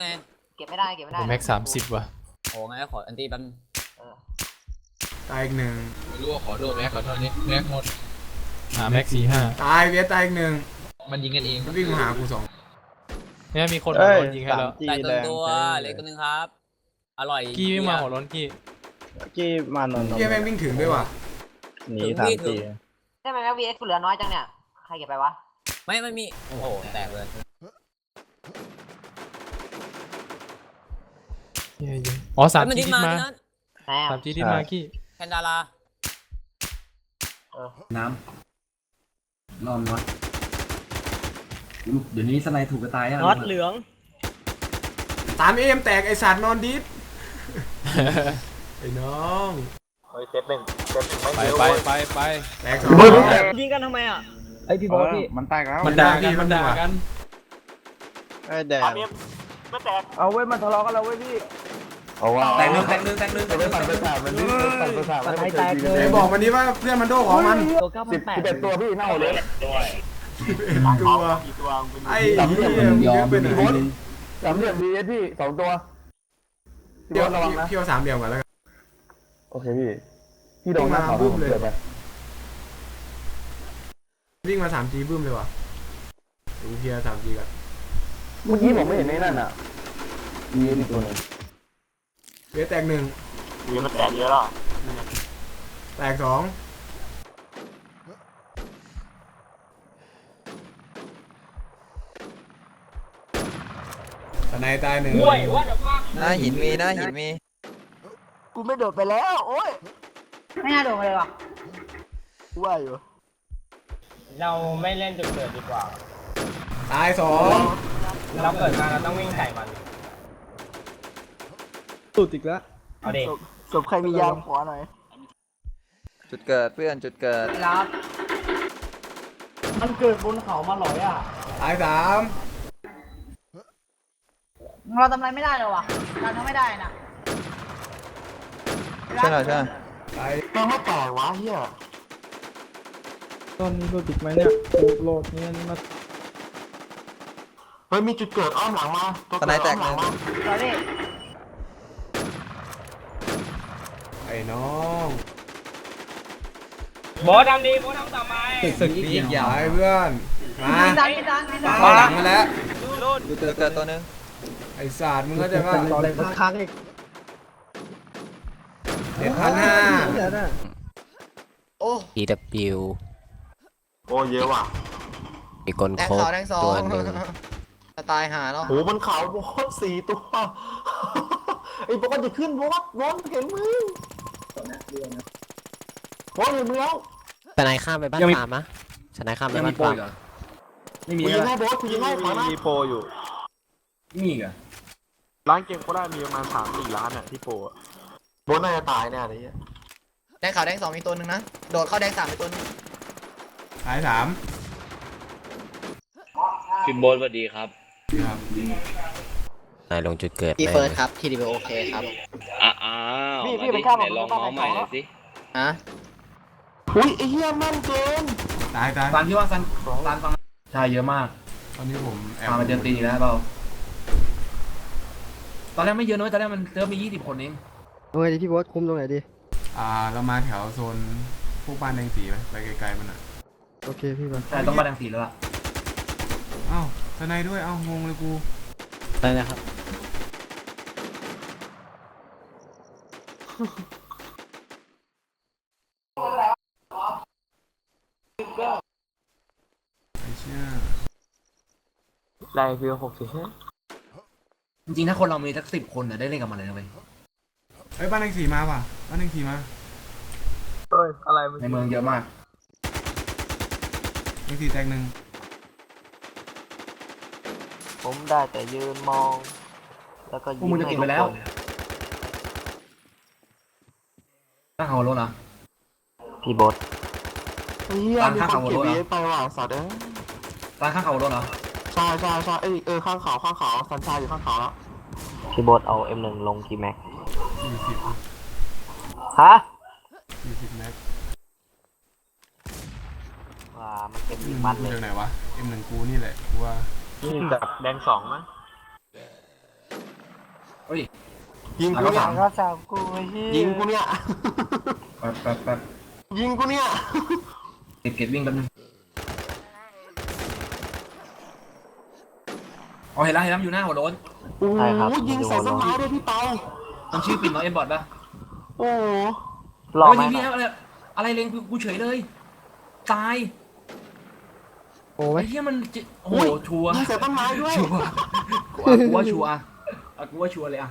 ไงเก็บไม่ได้เก็บไม่ได้ผมแม็กสามสิบว่ะโอ้งั้นก็ขออันตี้แป๊บนึงเออตายอีกหนึ่งไม่รู้ว่าขอโดนแม็กขอโทษนี่แม็กหมดหาแม็กสี่ห้าตายเวียสตายอีกหนึ่งมันยิงกันเองมันวิ่งมาหากูสองเนี่ยมีคนเอ้หัวยร้อนยิงให้แล้วจีได้แดตัวงตัวใช่เล็กตัวหนึงครับ อร่อยกี้ไม่มาหัวร้อนกี้กี้มานนท์เฮียแม่งวิ่งถึงด้วยว่ะหนีสามจีได้ไหมแม็กวีเอสเหลือน้อยจังเนี่ย ใครเก็บไปวะ ไม่ไม่มี โอ้โห แตกเลย เหี้ยยิงอ๋อสามมันจีดิ้นดิดมามาที่นั่นไหนอะสามจีดิดมากี้แคนดาราน้ำนอนวะอุ๊ยเดี๋ยวนี้สไนถูกกระตายอะน็อตเหลือง ตามเอ็มแตกไอสัตว์นอนดิสไอ้น้องไปไปไปไป แตกสองยิงกันทำไมอะ ไอพี่บอสพี่มันแตกแล้วมันด่ากันมันด่ากันไอแดงเอาเว้ยมันทะเลาะกันแล้วเว้ยพี่เอาว่าแตกหนึ่งแตกหนึ่งแตกหนึ่งแตกหนึ่งปั่นไปสามมันนี่ปั่นไปสามมันให้แตกเลยไอ้บอกมันนี้ว่าเพื่อนมันโดของมันตัวเก้าพัสินบแปดสิบเอ็ดตัวพี่เน่าเลยตัวไอ้เหี้ยสามเหลี่ยมมึงยอเยมอะไปไปหหนึ่น่อยงหนึ่งสามเหลี่ยมดีเอสพี่สองตัวเดี๋ยวระวังนะพี่เอาสามเหลี่ยมก่อนแล้วกันโอเคพี่พี่โดนหน้าเขาวิ่งมาบึ้มเลยเกิดไปวิ่งมาสามจีบึ้มเลยว่ะดูเพียสามจีก่อน เมื่อกี้ผมไม่เห็นในนั่นอะดีเอสอีกตัวหนึงเวียสแตกหนึ่งดีมันแตกเยอะแล้วแตกสองตะไนตายหนึ่งหน้าหินมีหน้าหินมีกูไม่โดดไปแล้ว โอ้ยไม่น่าโดดมาเลยว่ะว่าอยู่เราไม่เล่นจุดเกิดดีกว่า ตายสอง เราเกิดมาเราต้องวิ่งใส่มันสุดอีกแล้วเอาดิศพใครมียางขวาหน่อยจุดเกิดเพื่อนจุดเกิดรับมันเกิดบนเขามาหลอยอะตายสามเราทำอะไรไม่ได้เลยว่ะเราทำไม่ได้น่ะใช่หรอใช่ตายมันไม่แตกวะเฮียตอนนี้โหลดติดไหมเนี่ยโอ้โหลดเนี่ยมา เฮ้ยมีจุดเกิดอ้อมหลังมาตอนไหนแตกเลยสอรี่ไอ้น้องโบททำดีโบททำต่อไปศึกนี้ยาวตายเพื่อนมาไม่ดันไม่ดันไม่ดันเข้าหลังมาแล้วจุดเกิดตัวนึงไอ้ศาสตร์มึงเข้าใจป่ะตอนมันค้างอีกเจ็ดพันห้าเดี๋ยวนะ EW โอ้เยอะว่ะมีคนโคบตัวหนึ่ง ตายหาแล้วโหมันขาวบอสสี่ตัว ไอ้บอสจะขึ้นบอสบอสเห็นมึงบอสเห็นมึงแล้วสนายข้ามไปบ้านฟาร์มะสนายข้ามไปยังบ้ามีนโปรฟาร์ม อีกเหรอไม่มีกูยิงใช่ให้ปะบอสกูยิงให้ขวาหน้ามีโปรอยู่มีอีกเหรอร้านเกมก็ได้มีประมาณสามสี่ล้านอะที่โปรอะบอสน่าจะตายแน่เลยเนี่ยแดงขาวแดงสองมีตัวหนึ่งนะ โดดเข้าแดงสามมีตัวหนึงตายสามพี่โบทสวัสดีครับ นายลงจุดเกิดพี่เลยเฟิร์สครับทีดีโอเคครับอ้าวพี่พี่ไปฆ่าผม ลองบ้านน้องใหม่ไหนหน่อยสิฮะอุ้ยไอ้เหี้ยแม่นเกินตายตายฟังที่ว่าฟังฟังฟังใช่เยอะมากตอนนี้ผมแอบพามาเจอตีแล้วเปล่าตอนแรกไม่เยอะน้อยตอนแรกมันเจอมียี่สิบคนเองเอาไงดีพี่บอสคุมตรงไหนดี อ่าเรามาแถวโซนพวกบ้านแดงสีไปไปไกลๆมันอะโอเคพี่บอสแต่ต้องมาดังสีแล้วล่ะเอ้า ทนายด้วย เอ้างงเลยกูได้นะครับ ไอ้เชี่ยได้ฟิวหกสิบจริงๆ ถ้าคนเรามีสักสิบคนน่ะได้เล่นกับมันเลยนะเว้ยเอ้ยบ้านแดงสีมาว่ะบ้านแดงสีมาเฮ้ย อะไรมึงในเมืองเยอะมากแดงสีแตกหนึ่ง ผมได้แต่ยืนมอง แล้วก็พวกมึงจะเก็บไปแล้วตั้งเขารถเหรอ พี่บดเฮียร้านมีข้างคนเขาเก็บรถเหรอ เอไปว่ะสัตว์เอ้ยตั้งข้างเขารถเหรอใช่ใช่ใช่เอ้ยเออข้างเขาข้างเขาสันชายอยู่ข้างเขาแล้วพี่โบทเอา M1 ลงทีแม็กสี่สิบฮะสี่สิบแม็กว่ามันเป็นอือีมกมันกูเลยจากไหนวะ M1 กูนี่แหละกูว่า นี่แบบแดงสองมั้งยิงหลังกูก็เนี่สายมก็สามกูไอ้เหี้ยยิงกูเนี่ย แป๊บแป๊บแป๊บยิงกูเนี่ย เก็บเก็บวิ่งแป๊บนึงอ๋อเห็นแล้วเห็นแล้วอยู่หน้าหัวโล้นโอ้โหยิงใส่สมาร์ทด้วยพี่เปามันชื่อปิ่นน้อยเอ็มบอทป่ะโอ้โหรอเฮ้ยไหมทีนี้อะไรอะไรเล็งกูเฉยเลย ตายโอ้ไอ้ยเหี้ยมันจะโอ้โหชัวร์ยิงใส่ต้นไม้ด้วยชัวร์กูว่ากูว่าชัวร์อะกูว่าชัวร์เลยอะ